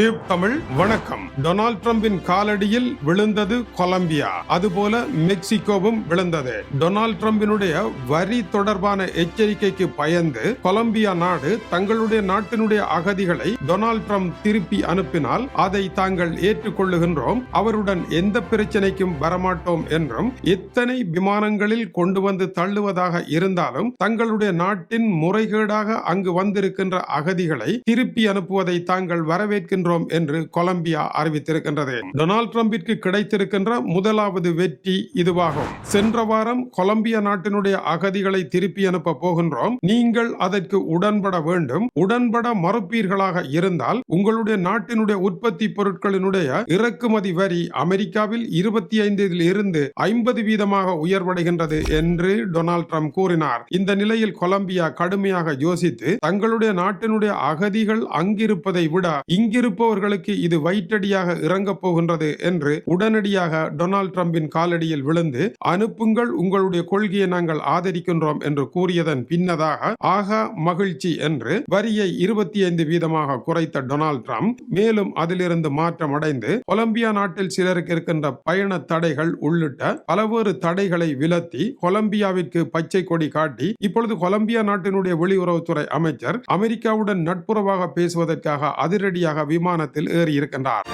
Tube Tamil வணக்கம். Donald ட்ரம்பின் காலடியில் விழுந்தது கொலம்பியா. அதுபோல மெக்சிகோவும் விழுந்தது. டொனால்ட் ட்ரம்பினுடைய வரி தொடர்பான எச்சரிக்கைக்கு பயந்து கொலம்பியா நாடு தங்களுடைய நாட்டினுடைய அகதிகளை டொனால்ட் ட்ரம்ப் திருப்பி அனுப்பினால் அதை தாங்கள் ஏற்றுக்கொள்ளுகின்றோம். அவருடன் எந்த பிரச்சனைக்கும் வரமாட்டோம் என்றும் எத்தனை விமானங்களில் கொண்டு வந்து தள்ளுவதாக இருந்தாலும் தங்களுடைய நாட்டின் முறைகேடாக அங்கு வந்திருக்கின்ற அகதிகளை திருப்பி அனுப்புவதை தாங்கள் வரவேற்கின்றோம். என்று கொலம்பியா அறிவித்திருக்கின்றது. டொனால்ட் ட்ரம்பிற்கு கிடைத்திருக்கின்ற முதலாவது வெற்றி இதுவாகும். சென்ற வாரம் கொலம்பியா நாட்டினுடைய அகதிகளை திருப்பி அனுப்ப போகின்றோம். நீங்கள் அதற்கு உடன்பட வேண்டும். உடன்பட மறுப்பீர்களாக இருந்தால் உங்களுடைய நாட்டினுடைய உற்பத்தி பொருட்களினுடைய இறக்குமதி வரி அமெரிக்காவில் இருபத்தி ஐந்தில் இருந்து ஐம்பது வீதமாக உயர்வடைகின்றது என்று டொனால்ட் ட்ரம்ப் கூறினார். இந்த நிலையில் கொலம்பியா கடுமையாக யோசித்து தங்களுடைய நாட்டினுடைய அகதிகள் அங்கிருப்பதை விட இங்கிரு இருப்பவர்களுக்கு இது வயிற்றடியாக இறங்கப் போகின்றது என்று உடனடியாக டொனால்ட் ட்ரம்பின் காலடியில் விழுந்து அனுப்புங்கள் உங்களுடைய கொள்கையை நாங்கள் ஆதரிக்கின்றோம் என்று கூறியதன் பின்னதாக ஆகா மகிழ்ச்சி என்று வரியை இருபத்தி ஐந்து வீதமாக குறைத்த டொனால்ட் ட்ரம்ப் மேலும் அதிலிருந்து மாற்றம் அடைந்து கொலம்பியா நாட்டில் சிலருக்கு இருக்கின்ற பயண தடைகள் உள்ளிட்ட பலவேறு தடைகளை விலத்தி கொலம்பியாவிற்கு பச்சை கொடி காட்டி இப்பொழுது கொலம்பியா நாட்டினுடைய வெளியுறவுத்துறை அமைச்சர் அமெரிக்காவுடன் நட்புறவாக பேசுவதற்காக அதிரடியாக விமானத்தில் ஏறி இருக்கின்றார்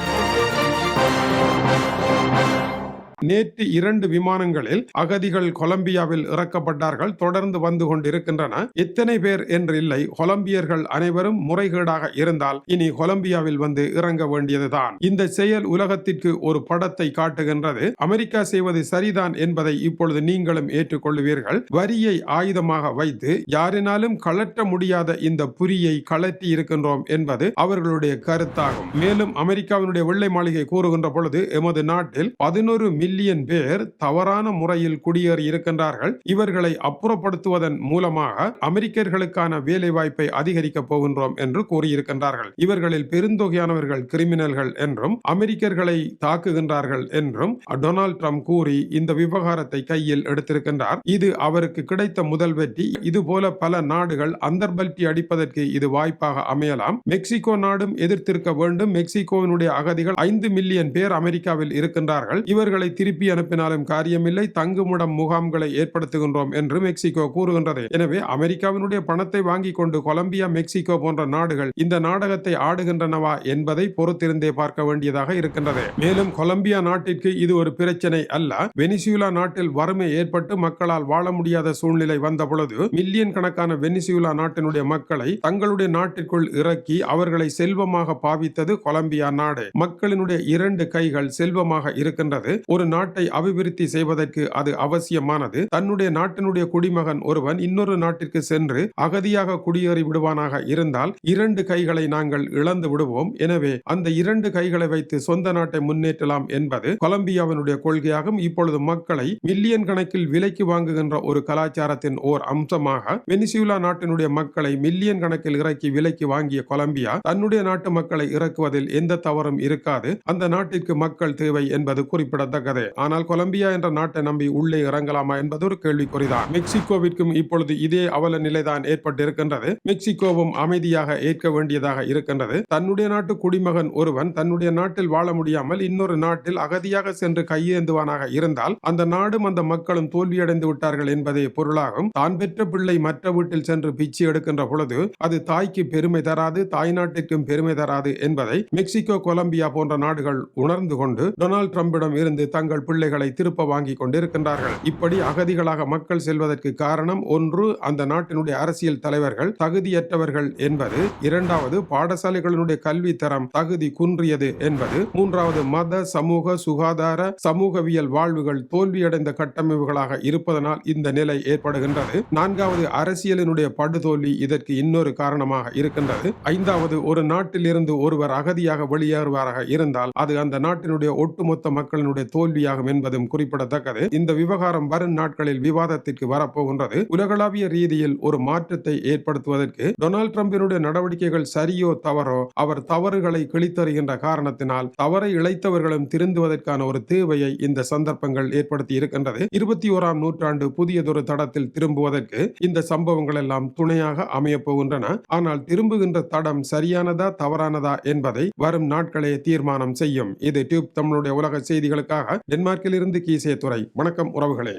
நேற்று இரண்டு விமானங்களில் அகதிகள் கொலம்பியாவில் இறக்கப்பட்டார்கள் தொடர்ந்து வந்து கொண்டிருக்கின்றன. எத்தனை பேர் என்று இல்லை கொலம்பியர்கள் அனைவரும் முறைகேடாக இருந்தால் இனி கொலம்பியாவில் வந்து இறங்க வேண்டியதுதான். இந்த செயல் உலகத்திற்கு ஒரு படத்தை காட்டுகின்றது. அமெரிக்கா செய்வது சரிதான் என்பதை இப்பொழுது நீங்களும் ஏற்றுக்கொள்வீர்கள். வரியை ஆயுதமாக வைத்து யாரினாலும் கழற்ற முடியாத இந்த புரியை கழற்றி இருக்கின்றோம் என்பது அவர்களுடைய கருத்தாகும். மேலும் அமெரிக்காவினுடைய வெள்ளை மாளிகை கூறுகின்ற பொழுது எமது நாட்டில் பதினோரு மில்லியன் பேர் தவறான முறையில் குடியேறி இருக்கின்றார்கள். இவர்களை அப்புறப்படுத்துவதன் மூலமாக அமெரிக்கர்களுக்கான வேலை வாய்ப்பை அதிகரிக்கப் போகின்றோம் என்று கூறியிருக்கின்றார்கள். இவர்களில் பெருந்தொகையானவர்கள் கிரிமினல்கள் என்றும் அமெரிக்கர்களை தாக்குகின்றார்கள் என்றும் டொனால்ட் ட்ரம்ப் கூறி இந்த விவகாரத்தை கையில் எடுத்திருக்கின்றார். இது அவருக்கு கிடைத்த முதல் வெற்றி. இதுபோல பல நாடுகள் அந்தர்பல்டி அடிப்பதற்கு இது வாய்ப்பாக அமையலாம். மெக்சிகோ நாடும் எதிர்த்திருக்க வேண்டும். மெக்சிகோவினுடைய அகதிகள் ஐந்து மில்லியன் பேர் அமெரிக்காவில் இருக்கின்றார்கள். இவர்களை திருப்பி அனுப்பினாலும் காரியமில்லை. தங்குமிடம் முகாம்களை ஏற்படுத்துகின்றோம் என்று மெக்சிகோ கூறுகின்றது. எனவே அமெரிக்காவினுடைய பணத்தை வாங்கி கொண்டு கொலம்பியா மெக்சிகோ போன்ற நாடுகள் இந்த நாடகத்தை ஆடுகின்றனவா என்பதை பொறுத்திருந்தே பார்க்க வேண்டியதாக இருக்கின்றது. மேலும் கொலம்பியா நாட்டிற்கு இது ஒரு பிரச்சனை அல்ல. வெனிசுலா நாட்டில் வறுமை ஏற்பட்டு மக்களால் வாழ முடியாத சூழ்நிலை வந்த பொழுது மில்லியன் கணக்கான வெனிசுலா நாட்டினுடைய மக்களை தங்களுடைய நாட்டிற்குள் இறக்கி அவர்களை செல்வமாக பாவித்தது கொலம்பியா நாடு. மக்களினுடைய இரண்டு கைகள் செல்வமாக இருக்கின்றது. ஒரு நாட்டை அபிவிருத்தி செய்வதற்கு அது அவசியமானது. தன்னுடைய நாட்டினுடைய குடிமகன் ஒருவன் இன்னொரு நாட்டிற்கு சென்று அகதியாக குடியேறி விடுவானாக இருந்தால் இரண்டு கைகளை நாங்கள் இழந்து விடுவோம். எனவே அந்த இரண்டு கைகளை வைத்து சொந்த நாட்டை முன்னேற்றலாம் என்பது கொலம்பியாவினுடைய கொள்கையாகும். இப்பொழுது மக்களை மில்லியன் கணக்கில் விலைக்கு வாங்குகின்ற ஒரு கலாச்சாரத்தின் ஓர் அம்சமாக வெனிசுலா நாட்டினுடைய மக்களை மில்லியன் கணக்கில் இறக்கி விலைக்கு வாங்கிய கொலம்பியா தன்னுடைய நாட்டு மக்களை இறக்குவதில் எந்த தவறும் இருக்காது. அந்த நாட்டிற்கு மக்கள் தேவை என்பது குறிப்பிடத்தக்கது. ஆனால் கொலம்பியா என்ற நாட்டை நம்பி உள்ளே இறங்கலாமா என்பது ஒரு கேள்விக்குறிதான். மெக்சிகோவிற்கும் இப்பொழுது இதே அவல நிலைதான் ஏற்பட்டிருக்கின்றது. மெக்சிகோவும் அமைதியாக ஏற்க வேண்டியதாக இருக்கின்றது. தன்னுடைய நாட்டு குடிமகன் ஒருவன் தன்னுடைய நாட்டில் வாழ முடியாமல் இன்னொரு நாட்டில் அகதியாக சென்று கையேந்துவானாக இருந்தால் அந்த நாடும் அந்த மக்களும் தோல்வியடைந்து விட்டார்கள் என்பதே பொருளாகும். தான் பெற்ற பிள்ளை மற்ற வீட்டில் சென்று பிச்சு எடுக்கின்ற பொழுது அது தாய்க்கு பெருமை தராது தாய் நாட்டிற்கும் பெருமை தராது என்பதை மெக்சிகோ கொலம்பியா போன்ற நாடுகள் உணர்ந்து கொண்டு டொனால்ட் ட்ரம்பிடம் இருந்து தங்கள் பிள்ளைகளை திருப்ப வாங்கி கொண்டிருக்கின்றார்கள். இப்படி அகதிகளாக மக்கள் செல்வதற்கு காரணம் ஒன்று அந்த நாட்டினுடைய அரசியல் தலைவர்கள் தகுதியற்றவர்கள் என்பது. இரண்டாவது பாடசாலைகளினுடைய கல்வி தரம் தகுதி குன்றியது என்பது. மூன்றாவது மத சமூக சுகாதார சமூகவியல் வாழ்வுகள் தோல்வியடைந்த கட்டமைப்புகளாக இருப்பதனால் இந்த நிலை ஏற்படுகின்றது. நான்காவது அரசியலினுடைய படுதோல்வி இதற்கு இன்னொரு காரணமாக இருக்கின்றது. ஐந்தாவது ஒரு நாட்டில் இருந்து ஒருவர் அகதியாக வெளியேறுவாராக இருந்தால் அது அந்த நாட்டினுடைய ஒட்டுமொத்த மக்களினுடைய தோல்வி கேள்வியாகும் என்பதும் குறிப்பிடத்தக்கது. இந்த விவகாரம் வரும் நாட்களில் விவாதத்திற்கு வரப்போகின்றது. உலகளாவிய ரீதியில் ஒரு மாற்றத்தை ஏற்படுத்துவதற்கு டொனால்டு டிரம்பினுடைய நடவடிக்கைகள் சரியோ தவறோ அவர் தவறுகளை கிழித்தறிகின்ற காரணத்தினால் தவறை இழைத்தவர்களும் திருந்துவதற்கான ஒரு தேவையை இந்த சந்தர்ப்பங்கள் ஏற்படுத்தி இருக்கின்றது. இருபத்தி ஓராம் நூற்றாண்டு புதியதொரு தடத்தில் திரும்புவதற்கு இந்த சம்பவங்கள் எல்லாம் துணையாக அமையப் போகின்றன. ஆனால் திரும்புகின்ற தடம் சரியானதா தவறானதா என்பதை வரும் நாட்களே தீர்மானம் செய்யும். இது டியூப் தமிழுடைய உலக செய்திகளுக்காக டென்மார்க்கில் இருந்து கீசே துறை வணக்கம் உறவுகளே.